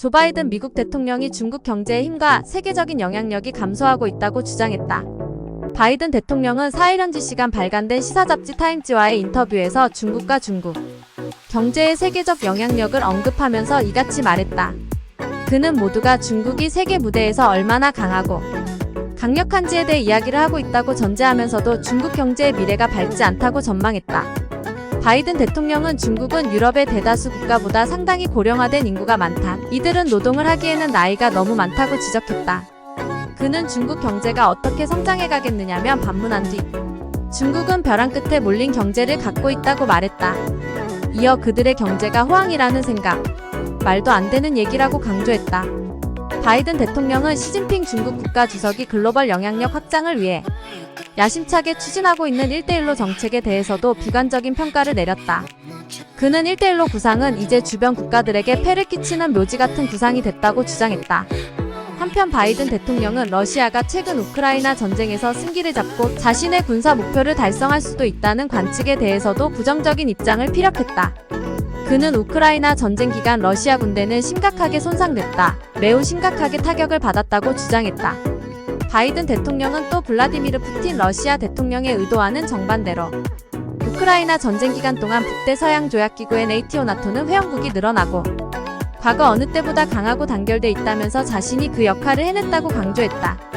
조 바이든 미국 대통령이 중국 경제의 힘과 세계적인 영향력이 감소하고 있다고 주장했다. 바이든 대통령은 4일 현지 시간 발간된 시사 잡지 타임지와의 인터뷰에서 중국과 중국 경제의 세계적 영향력을 언급하면서 이같이 말했다. 그는 모두가 중국이 세계 무대에서 얼마나 강하고 강력한지에 대해 이야기를 하고 있다고 전제하면서도 중국 경제의 미래가 밝지 않다고 전망했다. 바이든 대통령은 중국은 유럽의 대다수 국가보다 상당히 고령화된 인구가 많다. 이들은 노동을 하기에는 나이가 너무 많다고 지적했다. 그는 중국 경제가 어떻게 성장해 가겠느냐며 반문한 뒤 중국은 벼랑 끝에 몰린 경제를 갖고 있다고 말했다. 이어 그들의 경제가 호황이라는 생각, 말도 안 되는 얘기라고 강조했다. 바이든 대통령은 시진핑 중국 국가 주석이 글로벌 영향력 확장을 위해 야심차게 추진하고 있는 1대1로 정책에 대해서도 비관적인 평가를 내렸다. 그는 1대1로 구상은 이제 주변 국가들에게 폐를 끼치는 묘지 같은 구상이 됐다고 주장했다. 한편 바이든 대통령은 러시아가 최근 우크라이나 전쟁에서 승기를 잡고 자신의 군사 목표를 달성할 수도 있다는 관측에 대해서도 부정적인 입장을 피력했다. 그는 우크라이나 전쟁 기간 러시아 군대는 심각하게 손상됐다. 매우 심각하게 타격을 받았다고 주장했다. 바이든 대통령은 또 블라디미르 푸틴 러시아 대통령의 의도와는 정반대로 우크라이나 전쟁 기간 동안 북대 서양 조약 기구의 네이티오 나토는 회원국이 늘어나고 과거 어느 때보다 강하고 단결돼 있다면서 자신이 그 역할을 해냈다고 강조했다.